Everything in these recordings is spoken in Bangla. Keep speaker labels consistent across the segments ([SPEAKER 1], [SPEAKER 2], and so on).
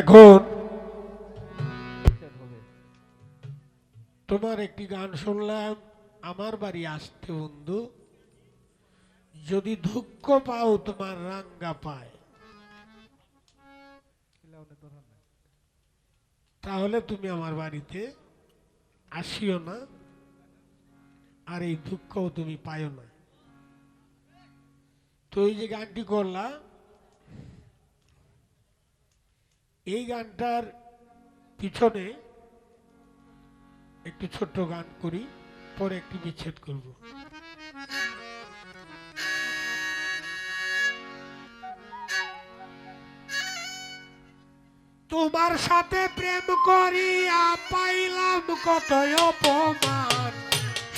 [SPEAKER 1] এখন তোমার একটি গান শুনলাম আমার বাড়ি আসতে বন্ধু যদি দুঃখ পাও তোমার রাঙ্গা পায়। তাহলে তুমি আমার বাড়িতে আসিও না আর এই দুঃখও তুমি পাইও না। তো এই যে গানটি করলা এই গানটার পিছনে একটু ছোট্ট গান করি, পরে একটি বিচ্ছেদ করব। তোমার সাথে প্রেম করিয়া পাইলাম কত অপমান।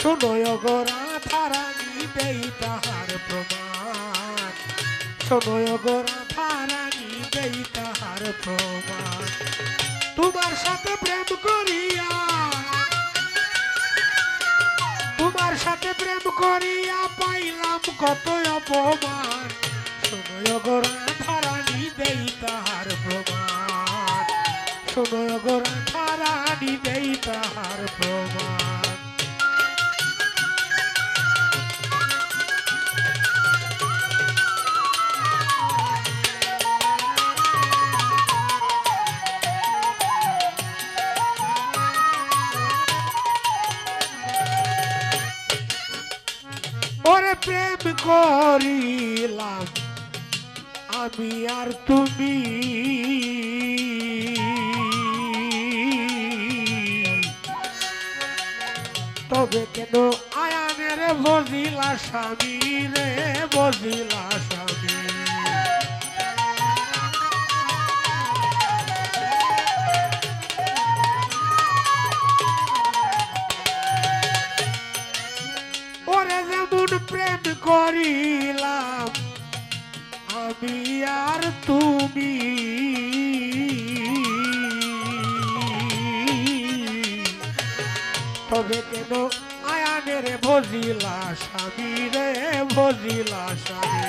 [SPEAKER 1] শোনয় গোরা ধারানি দেই তাহার প্রমাণ। শোনয় গোরা ধারানি দেই তাহার প্রমাণ। তোমার সাথে প্রেম করিয়া, তোমার সাথে প্রেম করিয়া পাইলাম কত অপমান। শোনয় গোরা ধারানি দেই তাহার প্রমাণ। শোনয় গোরা ধারানি দেই তাহার প্রমাণ। করিলাম আমি আর তুমি। তবে কেন আয়ানের বজিলা স্বামী রে বজিলা তুমি। তবে কেন আয়ানের ভজিলা স্বামী রে, ভজিলা স্বামী?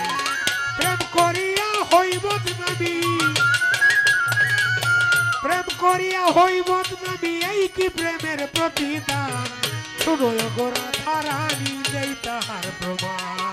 [SPEAKER 1] প্রেম করিয়া হইব নবী প্রেম করিয়া হইব নবী এই কি প্রেমের প্রতিদান? শুনয় গোরা ধারানি দেই তাহার প্রমাণ।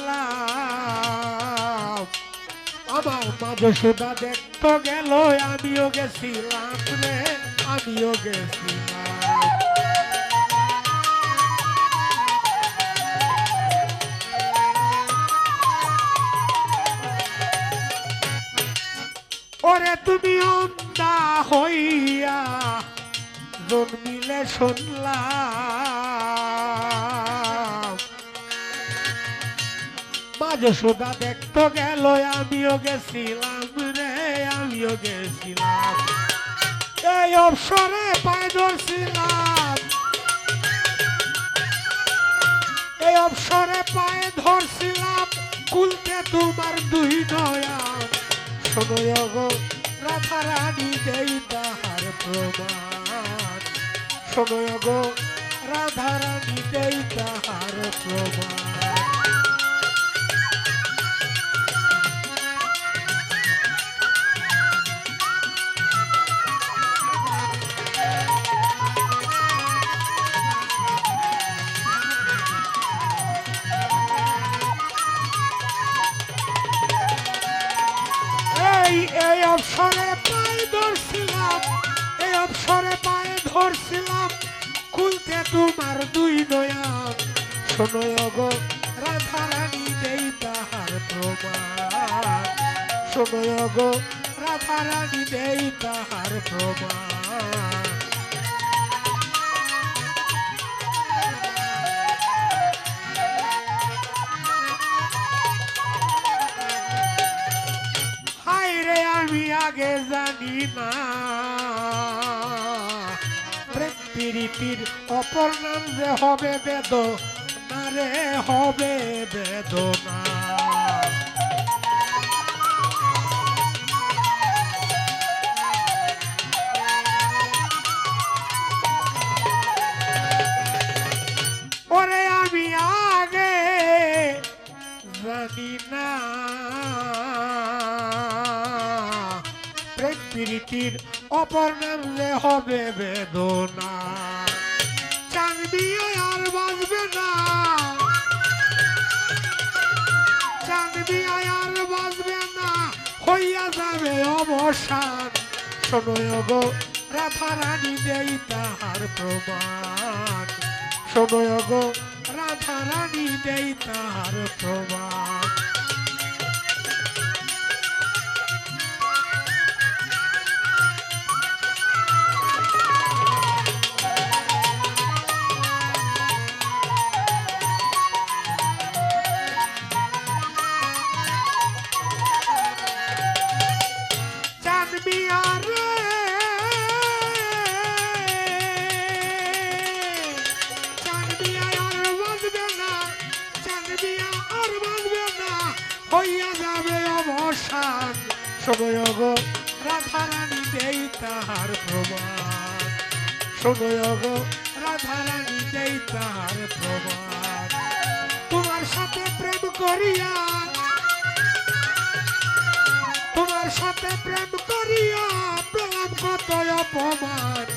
[SPEAKER 1] আমার মাঝে সুদা দেখতে গেল, আমিও গেছিলাম রে, আমিও গেছিলাম। ওরে তুমি অন্ধা হইয়া জন্মিলে শুনলাম। মাঝে সোদা দেখতে গেল, আমিও গেছিলাম রে, আমিও গেছিলাম। এই অবসরে পায়ে ধরছিলাম। এই অবসরে পায়ে ধরছিলাম কুলতে তোমার দুই শোনয় গো রাধা রানী দেই তাহার প্রমাণ। শোনয় গো রাধা রানী দেই তাহার প্রমাণ। এই অবসরে পায়ে ধরছিলাম, এই অবসরে পায়ে ধরছিলাম, খুলতে তোমার দুই নয়ান। শোনো গো রাধা রানী দেই তাহার প্রমাণ। শোনো গো রাধা রানী দেই তাহার প্রমাণ। আগে জানি না। প্রেম অপর নাম যে হবে বেদ না রে হবে বেদনা। ওরে আমি আগে জানি না। প্রীতির অপর নাম যে হবে বেদনা। চাঁদবি আর বাজবে না। চাঁদবি আর বাজবে না। হইয়া যাবে অবসান। শোনো গো, রাধা রানী দেই তাহার প্রমাণ। শোনো গো, রাধা রানী দেই তাহার প্রমাণ। হইয়া যাবে অবসান। সময় গো রাধা রানী দেই তাহার প্রমাণ সময় গো রাধা রানী দেই তাহার প্রমাণ তোমার সাথে প্রেম করিয়া, তোমার সাথে প্রেম করিয়া পেলাম কত অপমান।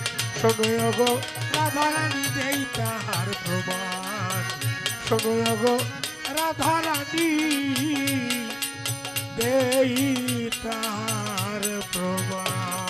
[SPEAKER 1] গো রাধারানী দেই তাহার প্রমাণ শোনো গো রাধারানী দেই তাহার প্রমাণ